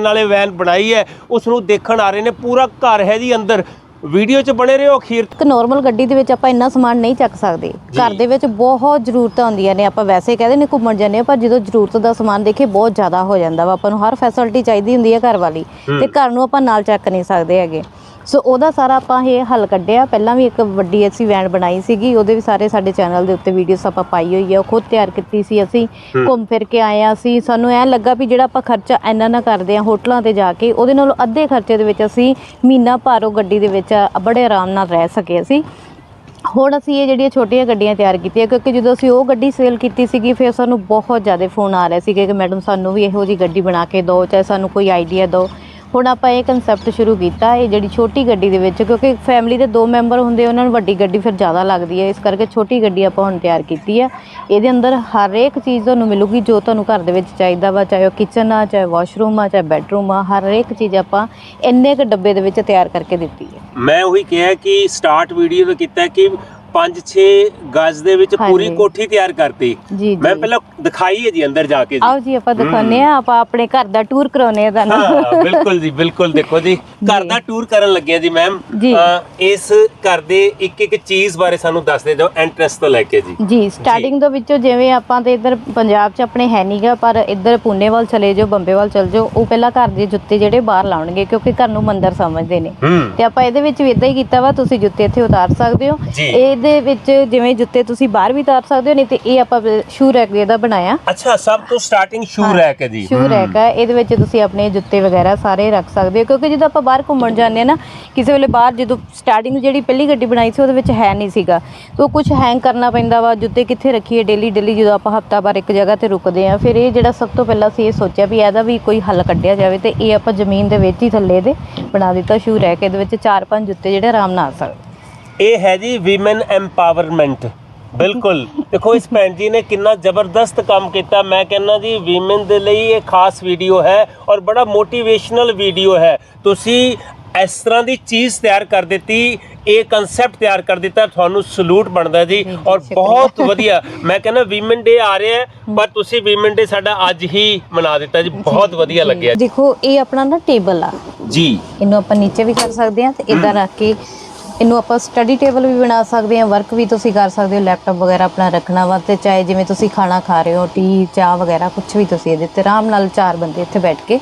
ਨਾਲੇ ਵੈਨ ਬਣਾਈ ਹੈ ਉਸ ਨੂੰ ਦੇਖਣ ਆ ਰਹੇ ਨੇ ਪੂਰਾ ਘਰ ਹੈ ਜੀ ਅੰਦਰ। ਵੀਡੀਓ 'ਚ ਬਣੇ ਰਹੋ ਅਖੀਰ। ਇੱਕ ਨਾਰਮਲ ਗੱਡੀ ਦੇ ਵਿੱਚ ਆਪਾਂ ਇੰਨਾ ਸਮਾਨ ਨਹੀਂ ਚੱਕ ਸਕਦੇ। ਘਰ ਦੇ ਵਿੱਚ ਬਹੁਤ ਜ਼ਰੂਰਤਾਂ ਹੁੰਦੀਆਂ ਨੇ ਆਪਾਂ ਵੈਸੇ ਕਹਦੇ ਨੇ ਘੁੰਮਣ ਜਾਂਦੇ ਆ ਪਰ ਜਦੋਂ ਜ਼ਰੂਰਤ ਦਾ ਸਮਾਨ ਦੇਖੇ ਬਹੁਤ ਜ਼ਿਆਦਾ ਹੋ ਜਾਂਦਾ ਵਾ। ਆਪਾਂ ਨੂੰ ਹਰ ਫੈਸਿਲਿਟੀ ਚਾਹੀਦੀ ਹੁੰਦੀ ਹੈ ਘਰ ਵਾਲੀ। ਤੇ ਘਰ ਨੂੰ ਆਪਾਂ ਨਾਲ ਚੱਕ ਨਹੀਂ ਸਕਦੇ ਹੈਗੇ। ਸੋ ਉਹਦਾ ਸਾਰਾ ਆਪਾਂ ਇਹ ਹੱਲ ਕੱਢਿਆ। ਪਹਿਲਾਂ ਵੀ ਇੱਕ ਵੱਡੀ ਅਸੀਂ ਵੈਨ ਬਣਾਈ ਸੀਗੀ। ਉਹਦੇ ਵੀ ਸਾਰੇ ਸਾਡੇ ਚੈਨਲ ਦੇ ਉੱਤੇ ਵੀਡੀਓਸ ਆਪਾਂ ਪਾਈ ਹੋਈ ਆ। ਉਹ ਖੁਦ ਤਿਆਰ ਕੀਤੀ ਸੀ ਅਸੀਂ। ਘੁੰਮ ਫਿਰ ਕੇ ਆਏ ਆ ਅਸੀਂ। ਸਾਨੂੰ ਐ ਲੱਗਾ ਵੀ ਜਿਹੜਾ ਆਪਾਂ ਖਰਚਾ ਇੰਨਾ ਨਾ ਕਰਦੇ ਆ ਹੋਟਲਾਂ ਤੇ ਜਾ ਕੇ ਉਹਦੇ ਨਾਲੋਂ ਅੱਧੇ ਖਰਚੇ ਦੇ ਵਿੱਚ ਅਸੀਂ ਮਹੀਨਾ ਭਰ ਉਹ ਗੱਡੀ ਦੇ ਵਿੱਚ ਬੜੇ ਆਰਾਮ ਨਾਲ ਰਹਿ ਸਕੇ ਅਸੀਂ। ਹੁਣ ਅਸੀਂ ਇਹ ਜਿਹੜੀਆਂ ਛੋਟੀਆਂ ਗੱਡੀਆਂ ਤਿਆਰ ਕੀਤੀਆਂ ਕਿਉਂਕਿ ਜਦੋਂ ਅਸੀਂ ਉਹ ਗੱਡੀ ਸੇਲ ਕੀਤੀ ਸੀਗੀ ਫਿਰ ਸਾਨੂੰ ਬਹੁਤ ਜ਼ਿਆਦਾ ਫੋਨ ਆ ਰਹੇ ਸੀਗੇ ਕਿ ਮੈਡਮ ਸਾਨੂੰ ਵੀ ਇਹੋ ਜੀ ਗੱਡੀ ਬਣਾ ਕੇ ਦਿਓ ਚਾਹੇ ਸਾਨੂੰ ਕੋਈ ਆਈਡੀਆ ਦਿਓ। ਹੁਣ ਆਪਾਂ ਇਹ ਕਨਸੈਪਟ ਸ਼ੁਰੂ ਕੀਤਾ, ਇਹ ਜਿਹੜੀ ਛੋਟੀ ਗੱਡੀ ਦੇ ਵਿੱਚ, ਕਿਉਂਕਿ ਫੈਮਿਲੀ ਦੇ ਦੋ ਮੈਂਬਰ ਹੁੰਦੇ, ਉਹਨਾਂ ਨੂੰ ਵੱਡੀ ਗੱਡੀ ਫਿਰ ਜ਼ਿਆਦਾ ਲੱਗਦੀ ਹੈ। ਇਸ ਕਰਕੇ ਛੋਟੀ ਗੱਡੀ ਆਪਾਂ ਹੁਣ ਤਿਆਰ ਕੀਤੀ ਹੈ। ਇਹਦੇ ਅੰਦਰ ਹਰ ਇੱਕ ਚੀਜ਼ ਤੁਹਾਨੂੰ ਮਿਲੂਗੀ ਜੋ ਤੁਹਾਨੂੰ ਘਰ ਦੇ ਵਿੱਚ ਚਾਹੀਦਾ ਵਾ, ਚਾਹੇ ਉਹ ਕਿਚਨ ਆ, ਚਾਹੇ ਵਾਸ਼ਰੂਮ ਆ, ਚਾਹੇ ਬੈਡਰੂਮ ਆ ਹਰ ਇੱਕ ਚੀਜ਼ ਆਪਾਂ ਇੰਨੇ ਕੁ ਡੱਬੇ ਦੇ ਵਿੱਚ ਤਿਆਰ ਕਰਕੇ ਦਿੱਤੀ ਹੈ। ਮੈਂ ਉਹੀ ਕਿਹਾ ਕਿ ਸਟਾਰਟ ਵੀਡੀਓ ਦਾ ਕੀਤਾ ਕਿ 5-6 ਗਜ਼ ਦੇ ਵਿੱਚ ਪੂਰੀ ਹਾਂਜੀ। ਕੋਠੀ ਤਿਆਰ ਕਰਤੀ। ਜੀ ਜੀ। ਮੈਂ ਪਹਿਲਾਂ ਦਿਖਾਈ ਹੈ ਜੀ ਅੰਦਰ ਜਾ ਕੇ ਜੀ। ਆਓ ਜੀ ਆਪਾਂ ਦਿਖਾਉਂਦੇ ਆ ਆਪਾਂ ਆਪਣੇ ਘਰ ਦਾ ਟੂਰ ਕਰਾਉਨੇ ਆ ਤੁਹਾਨੂੰ। ਹਾਂ ਬਿਲਕੁਲ ਜੀ ਬਿਲਕੁਲ ਦੇਖੋ ਜੀ। ਘਰ ਦਾ ਟੂਰ ਕਰਨ ਲੱਗੇ ਆ ਜੀ ਮੈਮ ਜੀ। ਇਸ ਘਰ ਦੇ ਇੱਕ ਇੱਕ ਚੀਜ਼ ਬਾਰੇ ਸਾਨੂੰ ਦੱਸ ਦੇ ਦਿਓ ਐਂਟਰੈਂਸ ਤੋਂ ਲੈ ਕੇ ਜੀ। ਜੀ ਸਟਾਰਟਿੰਗ ਦੇ ਵਿੱਚੋਂ ਜਿਵੇਂ ਆਪਾਂ ਤੇ ਇੱਧਰ ਪੰਜਾਬ 'ਚ ਆਪਣੇ ਹੈ ਨਹੀਂਗਾ ਪਰ ਇੱਧਰ ਪੁਨੇ ਵੱਲ ਚਲੇ ਜਾਓ ਬੰਬੇ ਵੱਲ ਚਲ ਜਾਓ ਉਹ ਪਹਿਲਾਂ ਘਰ ਦੇ ਜੁੱਤੇ ਜਿਹੜੇ ਬਾਹਰ ਲਾਉਣਗੇ ਕਿਉਂਕਿ ਘਰ ਨੂੰ ਮੰਦਰ ਸਮਝਦੇ ਨੇ। ਹੂੰ। ਤੇ ਆਪਾਂ ਇਹਦੇ ਵਿੱਚ ਵੀ ਇਦਾਂ ਹੀ ਕੀਤਾ ਵਾ ਤੁਸੀਂ ਜੁੱਤੇ ਇੱਥੇ ਉਤਾਰ ਸਕਦੇ ਹੋ। ਜੀ। ਇਹਦੇ ਵਿੱਚ ਜਿਵੇਂ ਜੁੱਤੇ ਤੁਸੀਂ ਬਾਹਰ ਵੀ ਉਤਾਰ ਸਕਦੇ ਹੋ ਨਹੀਂ ਤੇ ਇਹ ਆਪਾਂ ਸ਼ੂ ਰੈਕ ਇਹਦਾ ਬਣਾਇਆ। ਅੱਛਾ ਸਭ ਤੋਂ ਸਟਾਰਟਿੰਗ ਸ਼ੂ ਰੈਕ ਹੈ ਜੀ। ਸ਼ੂ ਰੈਕ ਹੈ। ਇਹਦੇ ਵਿੱਚ ਤੁਸੀਂ ਆਪਣੇ ਜੁੱਤੇ ਵਗੈਰਾ ਸਾਰੇ ਰੱਖ ਸਕਦੇ ਹੋ ਕਿਉਂਕਿ ਜਦੋਂ ਆਪਾਂ ਬਾਹਰ ਘੁੰਮਣ ਜਾਂਦੇ ਆ ਨਾ ਕਿਸੇ ਵੇਲੇ ਬਾਹਰ ਜਦੋਂ ਸਟਾਰਟਿੰਗ ਜਿਹੜੀ ਪਹਿਲੀ ਗੱਡੀ ਬਣਾਈ ਸੀ ਉਹਦੇ ਵਿੱਚ ਹੈ ਨਹੀਂ ਸੀਗਾ। ਤੇ ਕੁਝ ਹੈਂਗ ਕਰਨਾ ਪੈਂਦਾ ਵਾ ਜੁੱਤੇ ਕਿੱਥੇ ਰੱਖੀਏ ਡੇਲੀ ਡੇਲੀ ਜਦੋਂ ਆਪਾਂ ਹਫਤਾ ਬਾਰ ਇੱਕ ਜਗ੍ਹਾ ਤੇ ਰੁਕਦੇ ਆ ਫਿਰ ਇਹ ਜਿਹੜਾ ਸਭ ਤੋਂ ਪਹਿਲਾਂ ਅਸੀਂ ਇਹ ਸੋਚਿਆ ਵੀ ਇਹਦਾ ਵੀ ਕੋਈ ਹੱਲ ਕੱਢਿਆ ਜਾਵੇ ਤੇ ਇਹ ਆਪਾਂ ਜ਼ਮੀਨ ਦੇ ਵਿੱਚ ਹੀ ਥੱਲੇ ਦੇ ਬਣਾ ਦਿੱਤਾ ਸ਼ੂ ਰੈਕ ਇਹਦੇ ਵਿੱਚ ਚਾਰ ਪੰਜ ਜੁੱਤੇ ਜਿਹੜੇ ਆਰਾਮ ਨਾਲ ਆ ਸਕਦੇ। ਇਹ ਹੈ ਜੀ ਔਮਨ ਐਮਪਾਵਰਮੈਂਟ ਬਿਲਕੁਲ। ਦੇਖੋ ਇਸ ਭੈਣ ਜੀ ਨੇ ਕਿੰਨਾ ਜ਼ਬਰਦਸਤ ਕੰਮ ਕੀਤਾ। ਮੈਂ ਕਹਿੰਦਾ ਜੀ ਔਮਨ ਦੇ ਲਈ ਇਹ ਖਾਸ ਵੀਡੀਓ ਹੈ ਔਰ ਬੜਾ ਮੋਟੀਵੇਸ਼ਨਲ ਵੀਡੀਓ ਹੈ। ਤੁਸੀਂ ਇਸ ਤਰ੍ਹਾਂ ਦੀ ਚੀਜ਼ ਤਿਆਰ ਕਰ ਦਿੱਤੀ ਇਹ ਕਨਸੈਪਟ ਤਿਆਰ ਕਰ ਦਿੱਤਾ ਤੁਹਾਨੂੰ ਸਲੂਟ ਬਣਦਾ ਜੀ ਔਰ। ਬਹੁਤ ਵਧੀਆ। ਮੈਂ ਕਹਿੰਦਾ ਔਮਨ ਡੇ ਆ ਰਿਹਾ ਹੈ ਪਰ ਤੁਸੀਂ ਔਮਨ ਡੇ ਸਾਡਾ ਅੱਜ ਹੀ ਮਨਾ ਦਿੱਤਾ ਜੀ। ਬਹੁਤ ਵਧੀਆ ਲੱਗਿਆ ਦੇਖੋ ਇਹ ਆਪਣਾ ਨਾ ਟੇਬਲ ਆ। ਜੀ। ਇਹਨੂੰ ਆਪਾਂ ਨੀਚੇ ਵੀ ਕਰ ਸਕਦੇ ਹਾਂ ਤੇ ਇਦਾਂ ਰੱਖ ਕੇ ਇਹਨੂੰ ਆਪਾਂ ਸਟੱਡੀ ਟੇਬਲ ਵੀ ਬਣਾ ਸਕਦੇ ਹਾਂ ਵਰਕ ਵੀ ਤੁਸੀਂ ਕਰ ਸਕਦੇ ਹੋ ਲੈਪਟਾਪ ਵਗੈਰਾ ਆਪਣਾ ਰੱਖਣਾ ਵਾ ਤੇ ਚਾਹੇ ਜਿਵੇਂ ਤੁਸੀਂ ਖਾਣਾ ਖਾ ਰਹੇ ਹੋ ਟੀ ਚਾਹ ਵਗੈਰਾ ਕੁਝ ਵੀ ਤੁਸੀਂ ਇਹਦੇ ਤੇ ਆਰਾਮ ਨਾਲ ਚਾਰ ਬੰਦੇ ਇੱਥੇ ਬੈਠ ਕੇ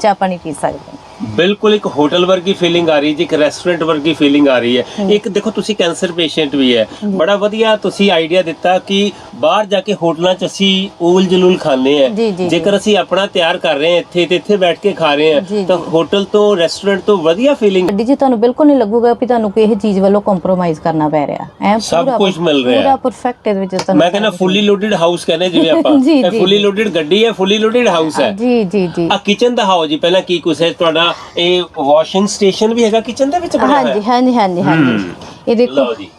ਚਾਹ ਪਾਣੀ ਪੀ ਸਕਦੇ ਹੋ। ਬਿਲਕੁਲ ਇੱਕ ਹੋਟਲ ਵਰਗੀ ਫੀਲਿੰਗ ਆ ਰਹੀ ਜੀ ਇੱਕ ਰੈਸਟੋਰੈਂਟ ਵਰਗੀ ਫੀਲਿੰਗ ਆ ਰਹੀ ਹੈ। ਇੱਕ ਦੇਖੋ ਤੁਸੀਂ ਕੈਂਸਰ ਪੇਸ਼ੈਂਟ ਵੀ ਹੈ। ਬੜਾ ਵਧੀਆ ਤੁਸੀਂ ਆਈਡੀਆ ਦਿੱਤਾ ਕਿ ਬਾਹਰ ਜਾ ਕੇ ਹੋਟਲਾਂ 'ਚ ਅਸੀਂ ਊਲ ਜਲੂਲ ਖਾਂਦੇ ਜੀ, ਆ ਜੀ, ਜੀ। ਜੇਕਰ ਅਸੀਂ ਆਪਣਾ ਤਿਆਰ ਕਰ ਰਹੇ ਹਾਂ ਇੱਥੇ ਤੇ ਇੱਥੇ ਬੈਠ ਕੇ ਖਾ ਰਹੇ ਜੀ, ਹਾਂ ਤਾਂ ਜੀ। ਹੋਟਲ ਤੋਂ ਰੈਸਟੋਰੈਂਟ ਤੋਂ ਵਧੀਆ ਫੀਲਿੰਗ 'ਚ ਤੁਹਾਨੂੰ ਬਿਲਕੁਲ ਨਹੀਂ ਲੱਗੂਗਾ ਵੀ ਤੁਹਾਨੂੰ ਕਿਸੇ ਚੀਜ਼ ਵੱਲੋਂ ਕੰਪਰੋਮਾਈਜ਼ ਕਰਨਾ ਪੈ ਰਿਹਾ। ਐ ਸਭ ਕੁਛ ਮਿਲ ਰਿਹਾ। ਪੂਰਾ ਪਰਫੈਕਟ ਇਹਦੇ ਵਿੱਚ ਤੁਹਾਨੂੰ ਮੈਂ ਕਹਿੰਦਾ ਫੁੱਲੀ ਲੋਡਡ ਹਾਊਸ ਕਹਿੰਦੇ ਜਿਵੇਂ ਆਪਾਂ। ਜੀ, ਇਹ ਜੀ, ਫੁੱਲੀ ਜੀ। ਲੋਡਡ ਗੱਡੀ ਹੈ ਫੁੱਲੀ ਲੋਡਡ ਹਾਊਸ ਹੈ। ਜੀ ਜੀ ਜੀ। ਆ ਕਿਚਨ ਦਿਖਾਓ ਜੀ ਪਹਿਲਾਂ ਕੀ ਕੁਛ ਹੈ ਤੁਹਾਡਾ ਇਹ ਵਾਸ਼ਿੰਗ ਸਟੇਸ਼ਨ ਵੀ ਹੈਗਾ ਕਿਚਨ ਦੇ ਵਿੱਚ ਬਣਿਆ ਹਾਂਜੀ ਹੋਇਆ ਹਾਂਜੀ ਹਾਂਜੀ। ਹਾਂਜੀ ਇਹ ਦੇਖੋ ਲਓ ਜੀ। ਹੂੰ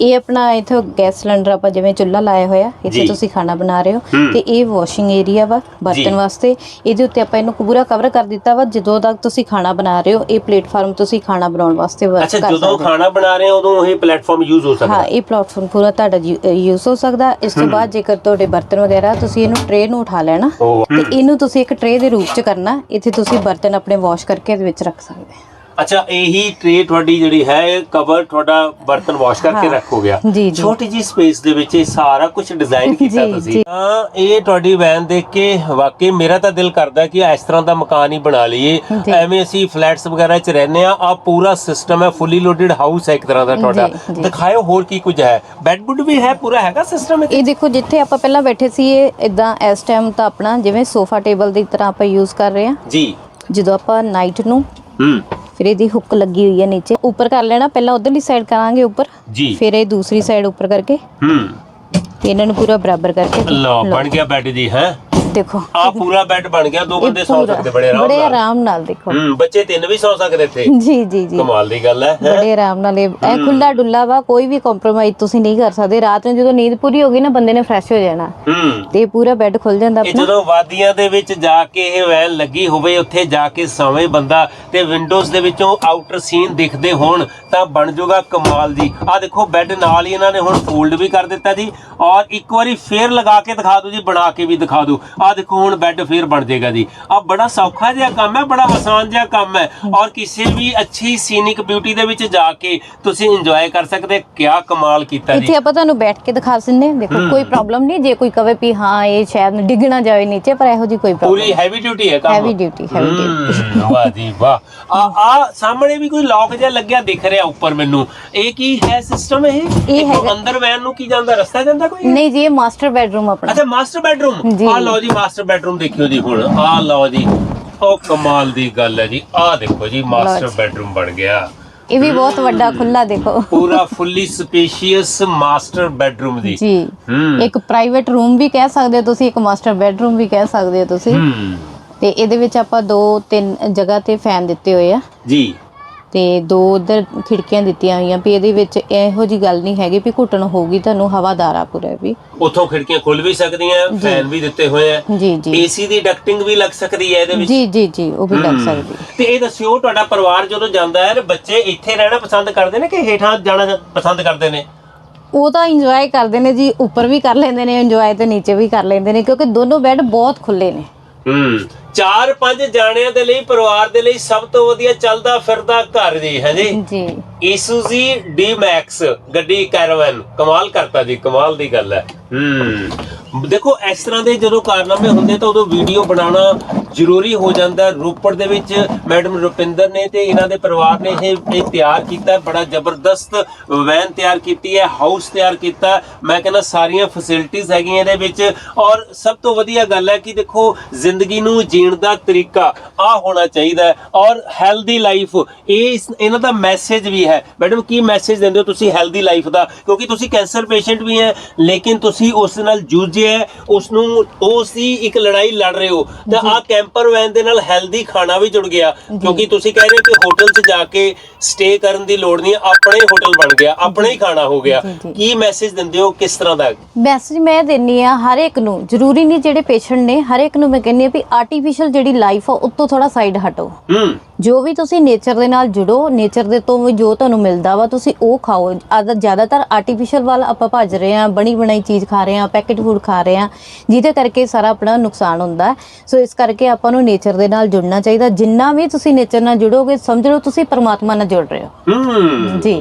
ਇਹ ਆਪਣਾ ਇਥੋਂ ਗੈਸ ਸਿਲੰਡਰ ਆਪਾਂ ਜਿਵੇਂ ਚੁੱਲ੍ਹਾ ਲਾਇਆ ਹੋਇਆ। ਇੱਥੇ ਤੁਸੀਂ ਖਾਣਾ ਬਣਾ ਰਹੇ ਹੋ। ਤੇ ਇਹ ਵਾਸ਼ਿੰਗ ਏਰੀਆ ਵਾ। ਬਰਤਨ ਵਾਸਤੇ। ਇਹਦੇ ਉੱਤੇ ਆਪਾਂ ਇਹਨੂੰ ਪੂਰਾ ਕਵਰ ਕਰ ਦਿੱਤਾ ਵਾ ਜਦੋਂ ਤੱਕ ਤੁਸੀਂ ਖਾਣਾ ਬਣਾ ਰਹੇ ਹੋ ਇਹ ਪਲੇਟਫਾਰਮ ਤੁਸੀਂ ਖਾਣਾ ਬਣਾਉਣ ਵਾਸਤੇ ਵਰਕ ਅੱਛਾ ਕਰ ਜਦੋਂ ਸਕਦੇ ਹੋ। ਖਾਣਾ ਬਣਾ ਰਹੇ ਹੋ ਉਦੋਂ ਇਹ ਪਲੇਟਫਾਰਮ ਯੂਜ਼ ਹੋ ਸਕਦਾ। ਹਾਂ ਇਹ ਪਲੇਟਫਾਰਮ ਪੂਰਾ ਤੁਹਾਡਾ ਯੂਜ਼ ਹੋ ਸਕਦਾ। ਇਸ ਤੋਂ ਬਾਅਦ ਜੇਕਰ ਤੁਹਾਡੇ ਬਰਤਨ ਵਗੈਰਾ ਤੁਸੀਂ ਇਹਨੂੰ ਟਰੇ ਨੂੰ ਉਠਾ ਲੈਣਾ ਤੇ ਇਹਨੂੰ ਤੁਸੀਂ ਇੱਕ ਟਰੇ ਦੇ ਰੂਪ ਚ ਕਰਨਾ ਇੱਥੇ ਤੁਸੀਂ ਬਰਤਨ ਆਪਣੇ ਵਾਸ਼ ਕਰਕੇ ਇਹਦੇ ਵਿੱਚ ਰੱਖ ਸਕਦੇ ਹੋ। ਅੱਛਾ ਇਹੀ ਟ੍ਰੇ ਤੁਹਾਡੀ ਜਿਹੜੀ ਹੈ ਕਵਰ ਤੁਹਾਡਾ ਬਰਤਨ ਵਾਸ਼ ਕਰਕੇ ਹਾਂ। ਜੀ, ਜੀ। ਛੋਟੀ ਜੀ ਸਪੇਸ ਦੇ ਵਿੱਚ ਇਹ ਸਾਰਾ ਕੁਝ ਡਿਜ਼ਾਈਨ ਕੀਤਾ ਜੀ, ਤੁਸੀਂ ਜੀ। ਤਾਂ ਇਹ ਤੁਹਾਡੀ ਵੈਨ ਦੇਖ ਕੇ ਵਾਕਈ ਮੇਰਾ ਤਾਂ ਦਿਲ ਕਰਦਾ ਕਿ ਇਸ ਤਰ੍ਹਾਂ ਦਾ ਮਕਾਨ ਹੀ ਬਣਾ ਲਈਏ ਜੀ। ਐਵੇਂ ਅਸੀਂ ਫਲੈਟਸ ਵਗੈਰਾ 'ਚ ਰਹਿੰਦੇ ਆ ਆ ਪੂਰਾ ਸਿਸਟਮ ਹੈ ਫੁੱਲੀ ਲੋਡਡ ਹਾਊਸ ਹੈ ਇੱਕ ਤਰ੍ਹਾਂ ਦਾ ਤੁਹਾਡਾ ਜੀ, ਜੀ। ਦਿਖਾਇਓ ਹੋਰ ਕੀ ਕੁਝ ਹੈ ਬੈੱਡ ਬੁੱਡ ਵੀ ਹੈ ਪੂਰਾ ਹੈਗਾ ਸਿਸਟਮ ਇਹ ਦੇਖੋ ਜਿੱਥੇ ਆਪਾਂ ਪਹਿਲਾਂ ਬੈਠੇ ਸੀ ਇਹ ਇਦਾਂ ਇਸ ਟਾਈਮ ਤਾਂ ਆਪਣਾ ਜਿਵੇਂ ਸੋਫਾ ਟੇਬਲ ਦੀ ਤਰ੍ਹਾਂ ਆਪਾਂ ਯੂਜ਼ ਕਰ ਰਹੇ ਹਾਂ ਜੀ ਜਦੋਂ ਆਪਾਂ ਨਾਈਟ ਨੂੰ ਹੂੰ ਫਿਰ ਇਹਦੀ ਹੁੱਕ ਲੱਗੀ ਹੋਈ ਹੈ ਨੀਚੇ। ਉੱਪਰ ਕਰ ਲੈਣਾ ਪਹਿਲਾਂ ਉਧਰਲੀ ਸਾਈਡ ਕਰਾਂਗੇ ਉੱਪਰ। ਜੀ। ਫਿਰ ਇਹ ਦੂਸਰੀ ਸਾਈਡ ਉੱਪਰ ਕਰਕੇ। ਹੂੰ। ਤੇ ਇਹਨਾਂ ਨੂੰ ਪੂਰਾ ਬਰਾਬਰ ਕਰਕੇ। ਲਓ ਬਣ ਗਿਆ ਬੈੱਡ ਜੀ ਹੈ। ਦੇਖੋ। ਆ ਪੂਰਾ ਬੈੱਡ ਬਣ ਗਿਆ ਦੋ ਬੰਦੇ ਸੌ ਸਕਦੇ ਬੜੇ ਆਰਾਮ ਬੜੇ ਨਾਲ। ਆਰਾਮ ਨਾਲ ਦੇਖੋ। ਹੂੰ ਬੱਚੇ ਤਿੰਨ ਵੀ ਸੌ ਸਕਦੇ ਇੱਥੇ। ਜੀ ਜੀ ਜੀ। ਕਮਾਲ ਦੀ ਗੱਲ ਹੈ? ਬੜੇ ਆਰਾਮ ਨਾਲ ਇਹ ਇਹ ਖੁੱਲਾ ਡੁੱਲਾ ਵਾ ਕੋਈ ਵੀ ਕੰਪਰੋਮਾਈਜ਼ ਤੁਸੀਂ ਨਹੀਂ ਕਰ ਸਕਦੇ। ਰਾਤ ਨੂੰ ਜਦੋਂ ਨੀਂਦ ਪੂਰੀ ਹੋ ਗਈ ਨਾ ਬੰਦੇ ਨੇ ਫਰੈਸ਼ ਹੋ ਜਾਣਾ। ਹੂੰ। ਤੇ ਪੂਰਾ ਬੈੱਡ ਖੁੱਲ ਜਾਂਦਾ ਇਹ ਆਪਣਾ। ਜਦੋਂ ਵਾਦੀਆਂ ਦੇ ਵਿੱਚ ਜਾ ਕੇ ਇਹ ਵੈਨ ਲੱਗੀ ਹੋਵੇ ਉੱਥੇ ਜਾ ਕੇ ਸੌਵੇਂ ਬੰਦਾ ਤੇ ਵਿੰਡੋਜ਼ ਦੇ ਵਿੱਚੋਂ ਆਊਟਰ ਸੀਨ ਦਿਖਦੇ ਹੋਣ ਤਾਂ ਬਣ ਜਾਊਗਾ ਕਮਾਲ ਦੀ। ਆ ਦੇਖੋ ਬੈੱਡ ਨਾਲ ਹੀ ਇਹਨਾਂ ਨੇ ਹੁਣ ਫੋਲਡ ਵੀ ਕਰ ਦਿੱਤਾ ਜੀ। ਔਰ ਇੱਕ ਵਾਰੀ ਫੇਰ ਲਗਾ ਕੇ ਦਿਖਾ ਦਿਓ ਜੀ ਬਣਾ ਕੇ ਵੀ ਦਿਖਾ ਦਿਓ। ਆ ਦੇਖੋ ਹੁਣ ਬੈੱਡ ਫੇਰ ਬਣ ਜਾਏਗਾ ਜੀ। ਆ ਬੜਾ ਸੌਖਾ ਜਿਹਾ ਕੰਮ ਹੈ ਬੜਾ ਆਸਾਨ ਜਿਹਾ ਕੰਮ ਹੈ। ਔਰ ਕਿਸੇ ਵੀ ਅੱਛੀ ਸੀਨਿਕ ਬਿਊਟੀ ਦੇ ਵਿੱਚ ਜਾ ਕੇ ਤੁਸੀਂ ਇੰਜੋਏ ਕਰ ਸਕਦੇ ਕਿਆ ਕਮਾਲ ਕੀਤਾ ਜੀ। ਇੱਥੇ ਆਪਾਂ ਤੁਹਾਨੂੰ ਬੈਠ ਕੇ ਦਿਖਾ ਦਿੰਦੇ ਦੇਖੋ ਕੋਈ ਪ੍ਰੋਬਲਮ ਨਹੀਂ ਜੇ ਕੋਈ ਕਵੇ ਵੀ ਹਾਂ ਇਹ ਸ਼ਾਇਦ ਡਿੱਗ ਨਾ ਜਾਵੇ ਨੀਚੇ ਪਰ ਇਹੋ ਜੀ ਕੋਈ ਪੂਰੀ ਪ੍ਰੋਬਲਮ ਹੈਵੀ ਡਿਊਟੀ ਹੈ ਕੰਮ। ਹੈਵੀ ਡਿਊਟੀ ਹੈਵੀ ਡਿਊਟੀ ਵਾਹ ਜੀ ਵਾਹ। ਆ ਆ ਸਾਹਮਣੇ ਵੀ ਕੋਈ ਲੌਕ ਜਿਹਾ ਲੱਗਿਆ ਦਿਖ ਰਿਹਾ ਉੱਪਰ ਮੈਨੂੰ। ਇਹ ਕੀ ਹੈ ਸਿਸਟਮ ਇਹ? ਇਹ ਅੰਦਰ ਵੈਨ ਨੂੰ ਕੀ ਜਾਂਦਾ ਰਸਤਾ ਜਾਂਦਾ ਕੋਈ? ਨਹੀਂ ਜੀ ਇਹ ਮਾਸਟਰ ਬੈਡਰੂਮ ਆਪਣਾ। ਅੱਛਾ ਮਾਸਟਰ ਬੈਡਰੂਮ। ਆ ਲਓ ਜੀ ਮਾਸਟਰ ਬੈਡਰੂਮ ਦੇਖਿਓ ਜੀ ਹੁਣ। ਆ ਲਓ ਜੀ ਉਹ ਕਮਾਲ ਦੀ ਗੱਲ ਹੈ ਜੀ। ਆ ਦੇਖੋ ਜੀ ਮਾਸਟਰ। ਬੈਡਰੂਮ ਬਣ ਗਿਆ। ਇਹ ਵੀ ਬਹੁਤ ਵੱਡਾ ਖੁੱਲਾ ਦੇਖੋ। ਪੂਰਾ ਫੁੱਲੀ ਸਪੇਸ਼ੀਅਸ ਮਾਸਟਰ ਬੈਡਰੂਮ ਜੀ। ਜੀ। ਇੱਕ ਪ੍ਰਾਈਵੇਟ ਰੂਮ ਵੀ ਕਹਿ ਸਕਦੇ ਹੋ ਤੁਸੀਂ ਇੱਕ ਮਾਸਟਰ ਬੈਡਰੂਮ ਵੀ ਕਹਿ ਸਕਦੇ ਹੋ ਤੁਸੀਂ। ਤੇ ਇਹਦੇ ਵਿੱਚ ਆਪਾਂ ਦੋ ਤਿੰਨ ਜਗ੍ਹਾ ਤੇ ਫੈਨ ਦਿੱਤੇ ਹੋਏ ਆ। ਜੀ। ਤੇ ਦੋ ਉਧਰ ਖਿੜਕੀਆਂ ਦਿੱਤੀਆਂ ਹੋਈਆਂ ਵੀ ਇਹਦੇ ਵਿੱਚ ਇਹੋ ਜੀ ਗੱਲ ਨਹੀਂ ਹੈਗੀ ਵੀ ਘੁੱਟਣ ਹੋਊਗੀ ਤੁਹਾਨੂੰ ਹਵਾਦਾਰ ਆ ਪੂਰਾ ਵੀ। ਉਥੋਂ ਖਿੜਕੀਆਂ ਖੁੱਲ ਵੀ ਸਕਦੀਆਂ ਫੈਨ ਵੀ ਦਿੱਤੇ ਹੋਏ ਆ। ਜੀ ਜੀ। ਏਸੀ ਦੀ ਡਕਟਿੰਗ ਵੀ ਲੱਗ ਸਕਦੀ ਹੈ ਇਹਦੇ ਵਿੱਚ। ਜੀ ਜੀ ਜੀ ਉਹ ਵੀ ਲੱਗ। ਸਕਦੀ। ਤੇ ਇਹ ਦੱਸਿਓ ਤੁਹਾਡਾ ਪਰਿਵਾਰ ਜਦੋਂ ਜਾਂਦਾ ਹੈ ਬੱਚੇ ਇੱਥੇ ਰਹਿਣਾ ਪਸੰਦ ਕਰਦੇ ਨੇ ਕਿ ਹੇਠਾਂ ਜਾਣਾ ਪਸੰਦ ਕਰਦੇ ਨੇ? ਉਹ ਤਾਂ ਇੰਜੋਏ ਕਰਦੇ ਨੇ ਜੀ ਉੱਪਰ ਵੀ ਕਰ ਲੈਂਦੇ ਨੇ ਇੰਜੋਏ ਤੇ ਨੀਚੇ ਵੀ ਕਰ ਲੈਂਦੇ ਨੇ ਕਿਉਂਕਿ ਦੋਨੋਂ ਬੈੱਡ ਬਹੁਤ ਖੁੱਲੇ ਨੇ। ਹੂੰ। ਚਾਰ ਪੰਜ ਜਾਣਿਆਂ ਦੇ ਲਈ ਪਰਿਵਾਰ ਦੇ ਲਈ ਸਭ ਤੋਂ ਵਧੀਆ ਚੱਲਦਾ ਫਿਰਦਾ ਘਰ ਜੀ ਹੈ ਜੀ? ਜੀ। ਈਸੂਜ਼ੀ ਡੀ ਮੈਕਸ ਗੱਡੀ ਕੈਰਾਵਨ ਕਮਾਲ ਕਰਤਾ ਜੀ ਕਮਾਲ ਦੀ ਗੱਲ ਹੈ। ਹੂੰ। ਦੇਖੋ ਇਸ ਤਰ੍ਹਾਂ ਦੇ ਜਦੋਂ ਕਾਰਨਾਮੇ ਹੁੰਦੇ ਤਾਂ ਉਦੋਂ ਵੀਡੀਓ ਬਣਾਉਣਾ ਜ਼ਰੂਰੀ ਹੋ ਜਾਂਦਾ ਰੋਪੜ ਦੇ ਵਿੱਚ ਮੈਡਮ ਰੁਪਿੰਦਰ ਨੇ ਤੇ ਇਹਨਾਂ ਦੇ ਪਰਿਵਾਰ ਨੇ ਇਹ ਇਹ ਤਿਆਰ ਕੀਤਾ ਬੜਾ ਜ਼ਬਰਦਸਤ ਵੈਨ ਤਿਆਰ ਕੀਤੀ ਹੈ, ਹਾਊਸ ਤਿਆਰ ਕੀਤਾ ਮੈਂ ਕਹਿੰਦਾ ਸਾਰੀਆਂ ਫੈਸਿਲਿਟੀਆਂ ਹੈਗੀਆਂ ਇਹਦੇ ਵਿੱਚ। ਔਰ ਸਭ ਤੋਂ ਵਧੀਆ ਗੱਲ ਹੈ ਕਿ ਦੇਖੋ, ਜ਼ਿੰਦਗੀ ਨੂੰ ਜੀਣ ਦਾ ਤਰੀਕਾ ਆ ਹੋਣਾ ਚਾਹੀਦਾ ਔਰ ਹੈਲਦੀ ਲਾਈਫ ਇਹ ਇਹਨਾਂ ਦਾ ਮੈਸੇਜ ਵੀ ਹੈ। ਮੈਡਮ, ਕੀ ਮੈਸੇਜ ਦਿੰਦੇ ਹੋ ਤੁਸੀਂ ਹੈਲਦੀ ਲਾਈਫ ਦਾ? ਕਿਉਂਕਿ ਤੁਸੀਂ ਕੈਂਸਰ ਪੇਸ਼ੈਂਟ ਵੀ ਹੈ, ਲੇਕਿਨ ਤੁਸੀਂ ਉਸ ਨਾਲ ਜੂਝੇ ਹੈ ਉਸ ਨੂੰ ਉਸ ਦੀ ਇੱਕ ਲੜਾਈ ਲੜ ਰਹੇ ਹੋ। ਤਾਂ ਆ ਕੈਂਪਰ ਵੈਨ ਦੇ ਨਾਲ ਹੈਲਦੀ ਖਾਣਾ ਵੀ ਜੁੜ ਗਿਆ। ਕਿਉਂਕਿ ਤੁਸੀਂ ਕਹਿ ਰਹੇ ਕਿ ਹੋਟਲ 'ਚ ਜਾ ਕੇ ਸਟੇ ਕਰਨ ਦੀ ਲੋੜ ਨਹੀਂ ਆਪਣੇ ਹੋਟਲ ਬਣ ਗਿਆ ਆਪਣਾ ਹੀ ਖਾਣਾ ਹੋ ਗਿਆ। ਕੀ ਮੈਸੇਜ ਦਿੰਦੇ ਹੋ ਕਿਸ ਤਰ੍ਹਾਂ ਦਾ? ਮੈਸੇਜ ਮੈਂ ਦਿੰਨੀ ਆ ਹਰ ਇੱਕ ਨੂੰ ਜ਼ਰੂਰੀ ਨਹੀਂ ਜਿਹੜੇ ਪੇਸ਼ੈਂਟ ਨੇ ਹਰ ਇੱਕ ਨੂੰ ਮੈਂ ਕਹਿੰਨੀ ਆ ਵੀ ਆਰਟੀਫੀਸ਼ੀਅਲ ਜਿਹੜੀ ਲਾਈਫ ਆ ਉੱਤੋਂ ਥੋੜਾ ਸਾਈਡ ਹਟੋ। ਹੂੰ। ਜੋ ਵੀ ਤੁਸੀਂ ਨੇਚਰ ਦੇ ਨਾਲ ਜੁੜੋ ਨੇਚਰ ਦੇ ਤੋਂ ਜੋ ਤੁਹਾਨੂੰ ਮਿਲਦਾ ਵਾ ਤੁਸੀਂ ਉਹ ਖਾਓ। ਆਦਾ ਜ਼ਿਆਦਾਤਰ ਆਰਟੀਫੀਸ਼ੀਅਲ ਵੱਲ ਆਪਾਂ ਭੱਜ ਰਹੇ ਆ ਬਣੀ ਬਣਾਈ ਚੀਜ਼ ਖਾ ਰਹੇ ਆ ਪੈਕੇਟ ਫੂਡ ਖਾ ਰਹੇ ਆ ਜਿਹਦੇ ਕਰਕੇ ਸਾਰਾ ਆਪਣਾ ਨੁਕਸਾਨ ਹੁੰਦਾ। ਸੋ ਇਸ ਕਰਕੇ ਆਪਾਂ ਨੂੰ ਨੇਚਰ ਦੇ ਨਾਲ ਜੁੜਨਾ ਚਾਹੀਦਾ। ਜਿੰਨਾ ਵੀ ਤੁਸੀਂ ਨੇਚਰ ਨਾਲ ਜੁੜੋਗੇ ਸਮਝ ਲਓ ਤੁਸੀਂ ਪਰਮਾਤਮਾ ਨਾਲ ਜੁੜ ਰਹੇ ਹੋ। ਹੂੰ। ਜੀ।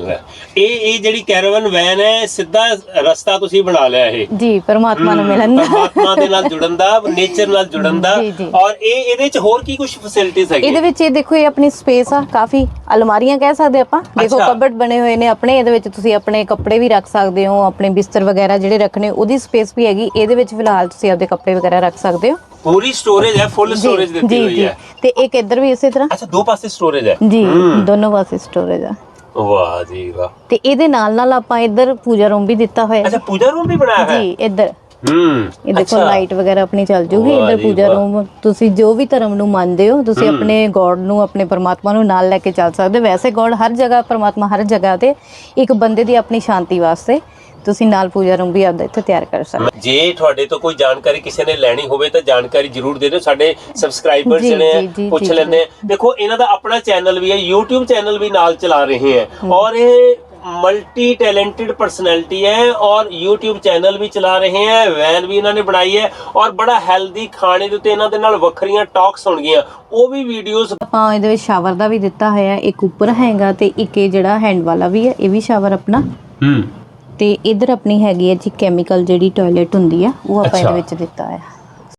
ਇਹ ਇਹ ਜਿਹੜੀ ਕੈਰਾਵਨ ਵੈਨ ਹੈ ਸਿੱਧਾ ਰਸਤਾ ਤੁਸੀਂ ਬਣਾ ਲਿਆ ਇਹ। ਜੀ ਪਰਮਾਤਮਾ ਨੂੰ ਮਿਲਣ ਦਾ। ਪਰਮਾਤਮਾ ਦੇ ਨਾਲ ਜੁੜਨ ਦਾ ਨੇਚਰ ਨਾਲ ਜੁੜਨ ਦਾ। ਔਰ ਇਹ ਇਹਦੇ ਚ ਹੋਰ ਕੀ ਕੁਝ ਫੈਸਿਲਿਟੀਆਂ ਇਹਦੇ ਹੈਗੀਆਂ ਵਿੱਚ ਇਹ ਦੇਖੋ ਇਹ ਆਪਣੀ ਸਪੇਸ ਆ ਕਾਫੀ ਅਲਮਾਰੀਆਂ ਕਹਿ ਸਕਦੇ ਆਪਾਂ। ਦੇਖੋ ਅੱਛਾ। ਕਬਰਡ ਬਣੇ ਹੋਏ ਨੇ ਆਪਣੇ ਇਹਦੇ ਵਿੱਚ ਤੁਸੀਂ ਆਪਣੇ ਕੱਪੜੇ ਵੀ ਰੱਖ ਸਕਦੇ ਹੋ ਆਪਣੇ ਬਿਸਤਰ ਵਗੈਰਾ ਜਿਹੜੇ ਰੱਖਣੇ ਉਹਦੀ ਸਪੇਸ ਵੀ ਹੈਗੀ। ਇਹਦੇ ਵਿੱਚ ਫਿਲਹਾਲ ਤੁਸੀਂ ਆਪਦੇ ਕੱਪੜੇ ਵਗੈਰਾ ਰੱਖ ਸਕਦੇ ਹੋ। ਪੂਰੀ ਸਟੋਰੇਜ ਹੈ ਫੁੱਲ ਸਟੋਰੇਜ ਦਿੱਤੀ ਹੋਈ ਹੈ। ਤੇ ਇੱਕ ਇੱਧਰ ਵੀ ਇਸੇ ਤਰ੍ਹਾਂ। ਅੱਛਾ ਦੋ ਪਾਸੇ ਸਟੋਰੇਜ ਹੈ। ਜੀ ਦੋਨੋਂ ਪਾਸੇ ਸਟੋਰੇਜ ਆ। ਵਾਹ ਜੀ ਵਾਹ। ਤੇ ਇਹਦੇ ਨਾਲ ਨਾਲ ਆਪਾਂ ਇੱਧਰ ਪੂਜਾ ਰੂਮ ਵੀ ਦਿੱਤਾ ਹੋਇਆ ਅੱਛਾ ਪੂਜਾ ਰੂਮ ਵੀ ਬਣਾਇਆ ਹੈ? ਜੀ ਇੱਧਰ। ਹੂੰ। ਇਹ ਦੇਖੋ। ਲਾਈਟ ਵਗੈਰਾ ਆਪਣੀ ਚੱਲ ਜੂਗੀ ਇੱਧਰ ਪੂਜਾ। ਰੂਮ ਤੁਸੀਂ ਜੋ ਵੀ ਧਰਮ ਨੂੰ ਮੰਨਦੇ ਹੋ ਤੁਸੀਂ ਆਪਣੇ ਗੋਡ ਨੂੰ ਆਪਣੇ ਪਰਮਾਤਮਾ ਨੂੰ ਨਾਲ ਲੈ ਕੇ ਚੱਲ ਸਕਦੇ ਵੈਸੇ ਗੋਡ ਹਰ ਜਗ੍ਹਾ ਪਰਮਾਤਮਾ ਹਰ ਜਗ੍ਹਾ ਤੇ ਇੱਕ ਬੰਦੇ ਦੀ ਆਪਣੀ ਸ਼ਾਂਤੀ ਵਾਸਤੇ ਤੁਸੀਂ ਨਾਲ ਪੂਜਾ ਰੂਮ ਵੀ ਆਪਦਾ ਇੱਥੇ ਤਿਆਰ ਕਰ ਸਕਦੇ। ਜੇ ਤੁਹਾਡੇ ਤੋਂ ਕੋਈ ਜਾਣਕਾਰੀ ਕਿਸੇ ਨੇ ਲੈਣੀ ਹੋਵੇ ਤਾਂ ਜਾਣਕਾਰੀ ਜ਼ਰੂਰ ਦੇ ਦਿਓ। ਸਾਡੇ ਸਬਸਕ੍ਰਾਈਬਰ ਜਿਹੜੇ ਆ ਪੁੱਛ ਲੈਂਦੇ ਦੇਖੋ ਇਹਨਾਂ ਦਾ ਆਪਣਾ ਚੈਨਲ ਵੀ ਹੈ YouTube ਚੈਨਲ ਵੀ ਨਾਲ ਚਲਾ ਰਹੇ ਹੈ। ਔਰ ਇਹ मल्टी टैलेंटेड पर्सनैलिटी है और YouTube ਚੈਨਲ ਵੀ ਚਲਾ ਰਹੇ ਹੈ ਵੈਨ ਵੀ ਇਹਨਾਂ ਨੇ ਬਣਾਈ ਹੈ ਔਰ ਬੜਾ ਹੈਲਦੀ ਖਾਣੇ ਦੇ ਉੱਤੇ ਇਹਨਾਂ ਦੇ ਨਾਲ ਵੱਖਰੀਆਂ ਟਾਕਸ ਹੋਣਗੀਆਂ। ਉਹ ਵੀ ਵੀਡੀਓਜ਼ ਆਪਾਂ ਇਹਦੇ ਵਿੱਚ ਸ਼ਾਵਰ ਦਾ ਵੀ ਦਿੱਤਾ ਹੋਇਆ ਇੱਕ ਉੱਪਰ ਹੈਗਾ ਤੇ ਇੱਕ ਇਹ ਜਿਹੜਾ ਹੈਂਡ ਵਾਲਾ ਵੀ ਹੈ ਇਹ ਵੀ ਸ਼ਾਵਰ ਆਪਣਾ। ਹੂੰ। ਤੇ ਇਧਰ ਆਪਣੀ ਹੈਗੀ ਹੈ ਜੀ ਕੈਮੀਕਲ ਜਿਹੜੀ ਟਾਇਲਟ ਹੁੰਦੀ ਆ ਉਹ ਆਪਾਂ ਇਹਦੇ ਵਿੱਚ ਦਿੱਤਾ ਹੈ